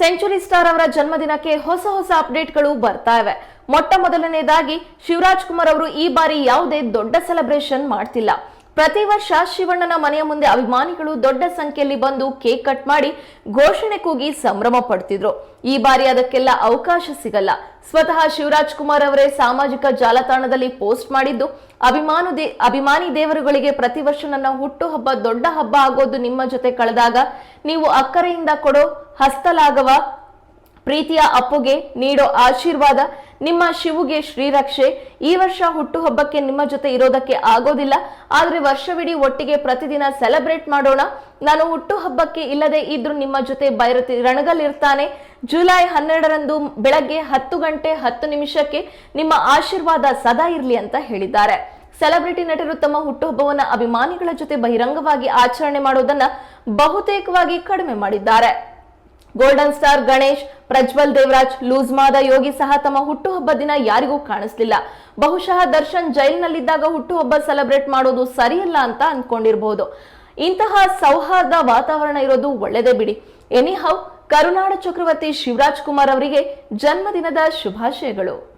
Century star ಅವರ ಜನ್ಮದಿನಕ್ಕೆ ಹೊಸ ಹೊಸ ಅಪ್ಡೇಟ್ಗಳು ಬರ್ತಾ ಇವೆ. ಮೊಟ್ಟ ಮೊದಲನೇದಾಗಿ ಶಿವರಾಜ್ ಕುಮಾರ್ ಅವರು ಈ ಬಾರಿ ಯಾವುದೇ ದೊಡ್ಡ ಸೆಲೆಬ್ರೇಷನ್ ಮಾಡ್ತಿಲ್ಲ. ಪ್ರತಿ ವರ್ಷ ಶಿವಣ್ಣನ ಮನೆಯ ಮುಂದೆ ಅಭಿಮಾನಿಗಳು ದೊಡ್ಡ ಸಂಖ್ಯೆಯಲ್ಲಿ ಬಂದು ಕೇಕ್ ಕಟ್ ಮಾಡಿ ಘೋಷಣೆ ಕೂಗಿ ಸಂಭ್ರಮ ಪಡ್ತಿದ್ರು. ಈ ಬಾರಿ ಅದಕ್ಕೆಲ್ಲ ಅವಕಾಶ ಸಿಗಲ್ಲ. ಸ್ವತಃ ಶಿವರಾಜ್ ಕುಮಾರ್ ಅವರೇ ಸಾಮಾಜಿಕ ಜಾಲತಾಣದಲ್ಲಿ ಪೋಸ್ಟ್ ಮಾಡಿದ್ದು, ಅಭಿಮಾನು ಅಭಿಮಾನಿ ದೇವರುಗಳಿಗೆ ಪ್ರತಿ ವರ್ಷ ನನ್ನ ಹುಟ್ಟು ಹಬ್ಬ ದೊಡ್ಡ ಹಬ್ಬ ಆಗೋದು ನಿಮ್ಮ ಜೊತೆ ಕಳೆದಾಗ ನೀವು ಅಕ್ಕರೆಯಿಂದ ಕೊಡೋ ಹಸ್ತಲಾಗವ ಪ್ರೀತಿಯ ಅಪ್ಪುಗೆ ನೀಡೋ ಆಶೀರ್ವಾದ ನಿಮ್ಮ ಶಿವುಗೆ ಶ್ರೀರಕ್ಷೆ. ಈ ವರ್ಷ ಹುಟ್ಟುಹಬ್ಬಕ್ಕೆ ನಿಮ್ಮ ಜೊತೆ ಇರೋದಕ್ಕೆ ಆಗೋದಿಲ್ಲ. ಆದರೆ ವರ್ಷವಿಡೀ ಒಟ್ಟಿಗೆ ಪ್ರತಿದಿನ ಸೆಲೆಬ್ರೇಟ್ ಮಾಡೋಣ. ನಾನು ಹುಟ್ಟುಹಬ್ಬಕ್ಕೆ ಇಲ್ಲದೆ ಇದ್ರೂ ನಿಮ್ಮ ಜೊತೆ ಬೈರತಿ ರಣಗಲಿರ್ತಾನೆ ಜುಲೈ ಹನ್ನೆರಡರಂದು ಬೆಳಗ್ಗೆ ಹತ್ತು ಗಂಟೆ ಹತ್ತು ನಿಮಿಷಕ್ಕೆ ನಿಮ್ಮ ಆಶೀರ್ವಾದ ಸದಾ ಇರಲಿ ಅಂತ ಹೇಳಿದ್ದಾರೆ. ಸೆಲೆಬ್ರಿಟಿ ನಟರು ತಮ್ಮ ಹುಟ್ಟುಹಬ್ಬವನ್ನ ಅಭಿಮಾನಿಗಳ ಜೊತೆ ಬಹಿರಂಗವಾಗಿ ಆಚರಣೆ ಮಾಡೋದನ್ನ ಬಹುತೇಕವಾಗಿ ಕಡಿಮೆ ಮಾಡಿದ್ದಾರೆ. Golden star Ganesh, Prajwal Devaraj, loose Mada Yogi ಸಹ ತಮ್ಮ ಹುಟ್ಟುಹಬ್ಬ ದಿನ ಯಾರಿಗೂ ಕಾಣಿಸ್ಲಿಲ್ಲ. ಬಹುಶಃ ದರ್ಶನ್ ಜೈಲ್ನಲ್ಲಿದ್ದಾಗ ಹುಟ್ಟುಹಬ್ಬ ಸೆಲೆಬ್ರೇಟ್ ಮಾಡೋದು ಸರಿಯಲ್ಲ ಅಂತ ಅನ್ಕೊಂಡಿರ್ಬಹುದು ಇಂತಹ ಸೌಹಾರ್ದ ವಾತಾವರಣ ಇರೋದು ಒಳ್ಳೆದೇ ಬಿಡಿ. ಎನಿಹೌ, ಕರುನಾಡ ಚಕ್ರವರ್ತಿ ಶಿವರಾಜ್ ಕುಮಾರ್ ಅವರಿಗೆ ಜನ್ಮದಿನದ ಶುಭಾಶಯಗಳು.